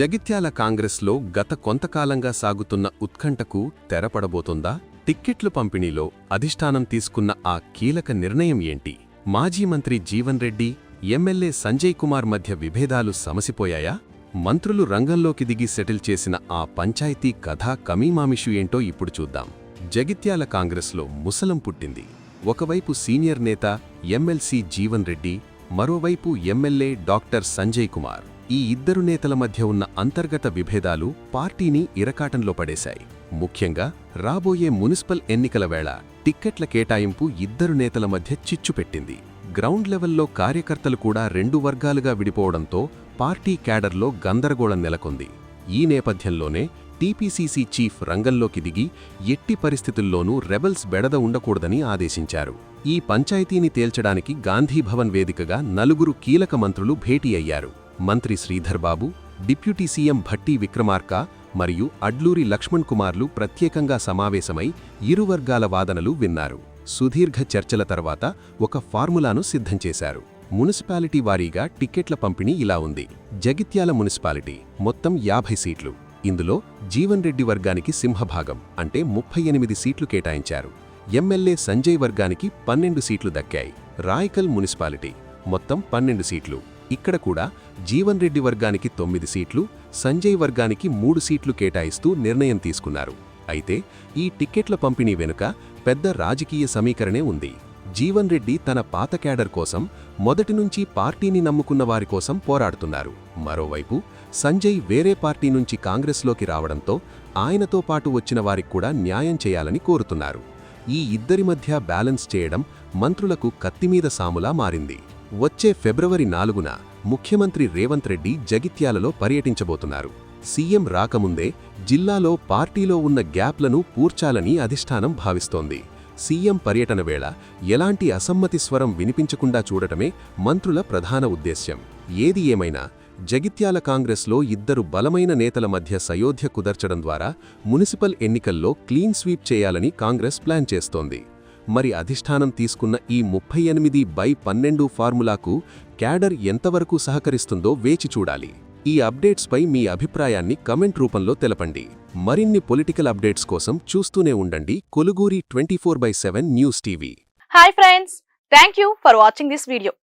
జగిత్యాల కాంగ్రెస్లో గత కొంతకాలంగా సాగుతున్న ఉత్కంఠకు తెరపడబోతుందా? టిక్కెట్లు పంపిణీలో అధిష్టానం తీసుకున్న ఆ కీలక నిర్ణయం ఏంటి? మాజీ మంత్రి జీవన్ రెడ్డి ఎమ్మెల్యే సంజయ్ కుమార్ మధ్య విభేదాలు సమసిపోయాయా? మంత్రులు రంగంలోకి దిగి సెటిల్ చేసిన ఆ పంచాయతీ కథా కమీమామిషు ఏంటో ఇప్పుడు చూద్దాం. జగిత్యాల కాంగ్రెస్లో ముసలం పుట్టింది. ఒకవైపు సీనియర్ నేత ఎమ్మెల్సీ జీవన్ రెడ్డి మరోవైపు ఎమ్మెల్యే డాక్టర్ సంజయ్ కుమార్. ఈ ఇద్దరు నేతల మధ్య ఉన్న అంతర్గత విభేదాలు పార్టీని ఇరకాటంలో పడేశాయి. ముఖ్యంగా రాబోయే మున్సిపల్ ఎన్నికల వేళ టిక్కెట్ల కేటాయింపు ఇద్దరు నేతల మధ్య చిచ్చు పెట్టింది. గ్రౌండ్ లెవెల్లో కార్యకర్తలు కూడా రెండు వర్గాలుగా విడిపోవడంతో పార్టీ క్యాడర్లో గందరగోళం నెలకొంది. ఈ నేపథ్యంలోనే టీపీసీసీ చీఫ్ రంగంలోకి దిగి ఎట్టి పరిస్థితుల్లోనూ రెబల్స్ బెడద ఉండకూడదని ఆదేశించారు. ఈ పంచాయతీని తేల్చడానికి గాంధీభవన్ వేదికగా నలుగురు కీలక మంత్రులు భేటీ అయ్యారు. మంత్రి శ్రీధర్ బాబు డిప్యూటీ సీఎం భట్టి విక్రమార్క మరియు అడ్లూరి లక్ష్మణ్ కుమార్లు ప్రత్యేకంగా సమావేశమై ఇరు వర్గాల వాదనలు విన్నారు. సుదీర్ఘ చర్చల తర్వాత ఒక ఫార్ములాను సిద్ధం చేశారు. మున్సిపాలిటీ వారీగా టిక్కెట్ల పంపిణీ ఇలా ఉంది. జగిత్యాల మున్సిపాలిటీ మొత్తం యాభై సీట్లు. ఇందులో జీవన్ రెడ్డి వర్గానికి సింహభాగం అంటే ముప్పై ఎనిమిది సీట్లు కేటాయించారు. ఎమ్మెల్యే సంజయ్ వర్గానికి పన్నెండు సీట్లు దక్కాయి. రాయకల్ మున్సిపాలిటీ మొత్తం పన్నెండు సీట్లు. ఇక్కడ కూడా జీవన్ రెడ్డి వర్గానికి తొమ్మిది సీట్లు సంజయ్ వర్గానికి మూడు సీట్లు కేటాయిస్తూ నిర్ణయం తీసుకున్నారు. అయితే ఈ టిక్కెట్ల పంపిణీ వెనుక పెద్ద రాజకీయ సమీకరణే ఉంది. జీవన్ రెడ్డి తన పాత క్యాడర్ కోసం మొదటి నుంచి పార్టీని నమ్ముకున్న వారి కోసం పోరాడుతున్నారు. మరోవైపు సంజయ్ వేరే పార్టీ నుంచి కాంగ్రెస్లోకి రావడంతో ఆయనతో పాటు వచ్చిన వారికి కూడా న్యాయం చేయాలని కోరుతున్నారు. ఈ ఇద్దరి మధ్య బ్యాలెన్స్ చేయడం మంత్రులకు కత్తిమీద సాములా మారింది. వచ్చే ఫిబ్రవరి నాలుగున ముఖ్యమంత్రి రేవంత్ రెడ్డి జగిత్యాలలో పర్యటించబోతున్నారు. సీఎం రాకముందే జిల్లాలో పార్టీలో ఉన్న గ్యాప్లను పూర్చాలని అధిష్టానం భావిస్తోంది. సీఎం పర్యటన వేళ ఎలాంటి అసమ్మతి స్వరం వినిపించకుండా చూడటమే మంత్రుల ప్రధాన ఉద్దేశ్యం. ఏది ఏమైనా జగిత్యాల కాంగ్రెస్లో ఇద్దరు బలమైన నేతల మధ్య సయోధ్య కుదర్చడం ద్వారా మున్సిపల్ ఎన్నికల్లో క్లీన్ స్వీప్ చేయాలని కాంగ్రెస్ ప్లాన్ చేస్తోంది. మరి అధిష్టానం తీసుకున్న ఈ ముప్పై ఎనిమిది బై పన్నెండు ఫార్ములాకు క్యాడర్ ఎంతవరకు సహకరిస్తుందో వేచి చూడాలి. ఈ అప్డేట్స్పై మీ అభిప్రాయాన్ని కమెంట్ రూపంలో తెలపండి. మరిన్ని పొలిటికల్ అప్డేట్స్ కోసం చూస్తూనే ఉండండి Koluguri twenty four by seven news TV. Hi friends thank you for watching this video